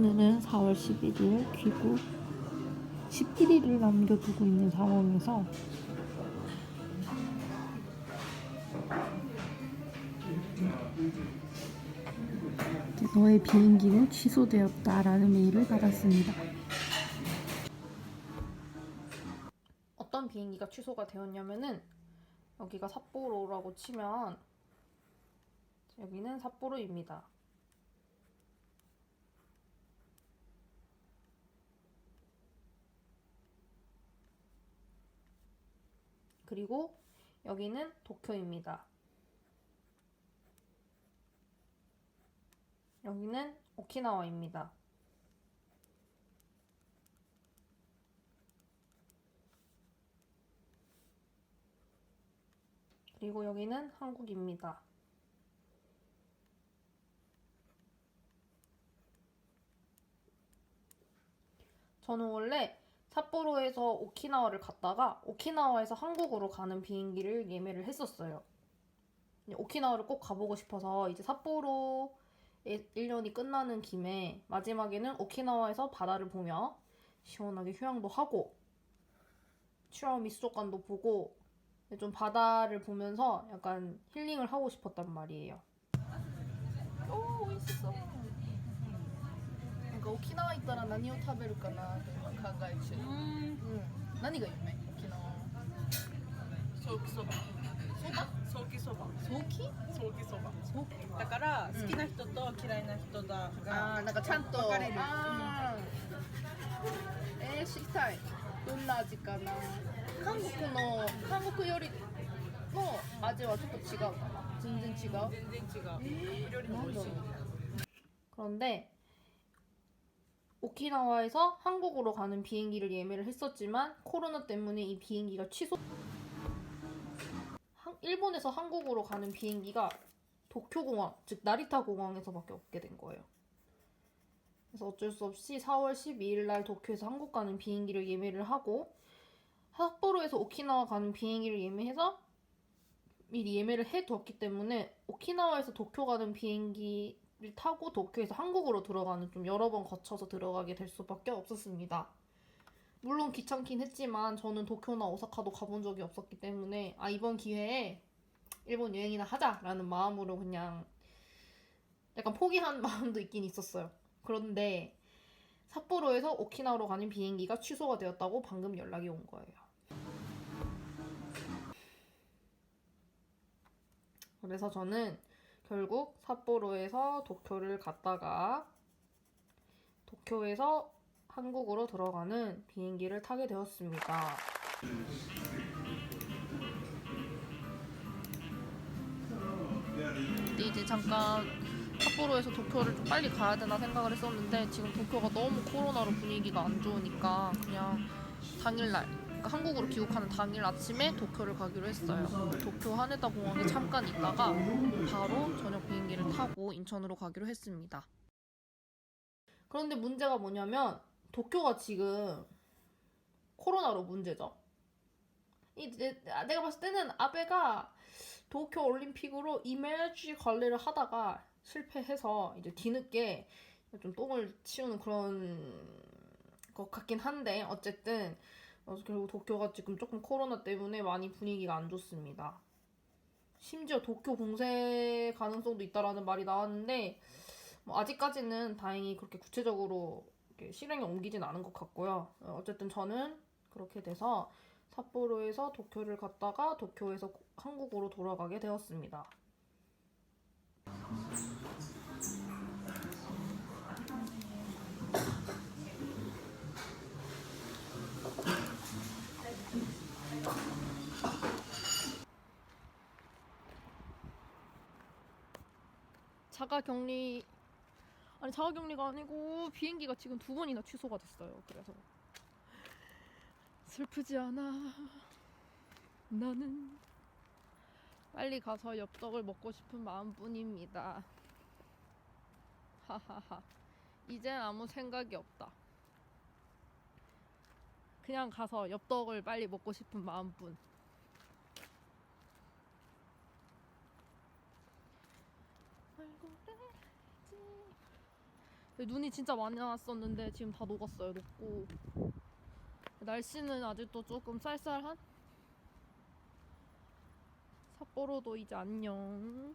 오늘은 4월 11일 귀국 11일을 남겨두고 있는 상황에서 너의 비행기는 취소되었다라는 메일을 받았습니다. 어떤 비행기가 취소가 되었냐면은 여기가 삿포로라고 치면 여기는 삿포로입니다. 그리고 여기는 도쿄입니다. 여기는 오키나와입니다. 그리고 여기는 한국입니다. 저는 원래 삿포로에서 오키나와를 갔다가 오키나와에서 한국으로 가는 비행기를 예매를 했었어요. 오키나와를 꼭 가보고 싶어서 이제 삿포로 1년이 끝나는 김에 마지막에는 오키나와에서 바다를 보며 시원하게 휴양도 하고 추라우 미수족관도 보고 좀 바다를 보면서 약간 힐링을 하고 싶었단 말이에요. 오, 맛있어. なんか沖縄行ったら何を食べるかなって今考え中、うん、何が有名沖縄ソーキそばソーキそば早期ソーキそば早期だから好きな人と嫌いな人だあがーなんかちゃんと分かれるあーえー、知りたいどんな味かな韓国の韓国よりの味はちょっと違うかな全然違う全然違う料理も美味しい 그런데 오키나와에서 한국으로 가는 비행기를 예매를 했었지만 코로나 때문에 이 비행기가 취소. 한- 일본에서 한국으로 가는 비행기가 도쿄 공항, 즉 나리타 공항에서밖에 없게 된 거예요. 그래서 어쩔 수 없이 4월 12일 날 도쿄에서 한국 가는 비행기를 예매를 하고 삿포로에서 오키나와 가는 비행기를 예매해서 미리 예매를 해두었기 때문에 오키나와에서 도쿄 가는 비행기 를 타고 도쿄에서 한국으로 들어가는 좀 여러 번 거쳐서 들어가게 될 수밖에 없었습니다. 물론 귀찮긴 했지만 저는 도쿄나 오사카도 가본 적이 없었기 때문에 아 이번 기회에 일본 여행이나 하자라는 마음으로 그냥 약간 포기한 마음도 있긴 있었어요. 그런데 삿포로에서 오키나와로 가는 비행기가 취소가 되었다고 방금 연락이 온 거예요. 그래서 저는 결국 삿포로에서 도쿄를 갔다가 도쿄에서 한국으로 들어가는 비행기를 타게 되었습니다. 근데 이제 잠깐 삿포로에서 도쿄를 좀 빨리 가야 되나 생각을 했었는데 지금 도쿄가 너무 코로나로 분위기가 안 좋으니까 그냥 당일날 그러니까 한국으로 귀국하는 당일 아침에 도쿄를 가기로 했어요. 도쿄 하네다 공항에 잠깐 있다가 바로 저녁 비행기를 타고 인천으로 가기로 했습니다. 그런데 문제가 뭐냐면 도쿄가 지금 코로나로 문제죠. 이 내, 내가 봤을 때는 아베가 도쿄 올림픽으로 이메지 관리를 하다가 실패해서 이제 뒤늦게 좀 똥을 치우는 그런 것 같긴 한데 어쨌든 어, 결국 도쿄가 지금 조금 코로나 때문에 많이 분위기가 안 좋습니다. 심지어 도쿄 봉쇄 가능성도 있다라는 말이 나왔는데 뭐 아직까지는 다행히 그렇게 구체적으로 실행에 옮기진 않은 것 같고요. 어, 어쨌든 저는 그렇게 돼서 삿포로에서 도쿄를 갔다가 도쿄에서 고- 한국으로 돌아가게 되었습니다. 자가 격리 아니 자가 격리가 아니고 비행기가 지금 두 번이나 취소가 됐어요. 그래서 슬프지 않아. 나는 빨리 가서 엽떡을 먹고 싶은 마음뿐입니다. 하하하. 이젠 아무 생각이 없다. 그냥 가서 엽떡을 빨리 먹고 싶은 마음뿐. 알고 알지. 눈이 진짜 많이 왔었는데 지금 다 녹았어요. 녹고 날씨는 아직도 조금 쌀쌀한. 삿포로도 이제 안녕.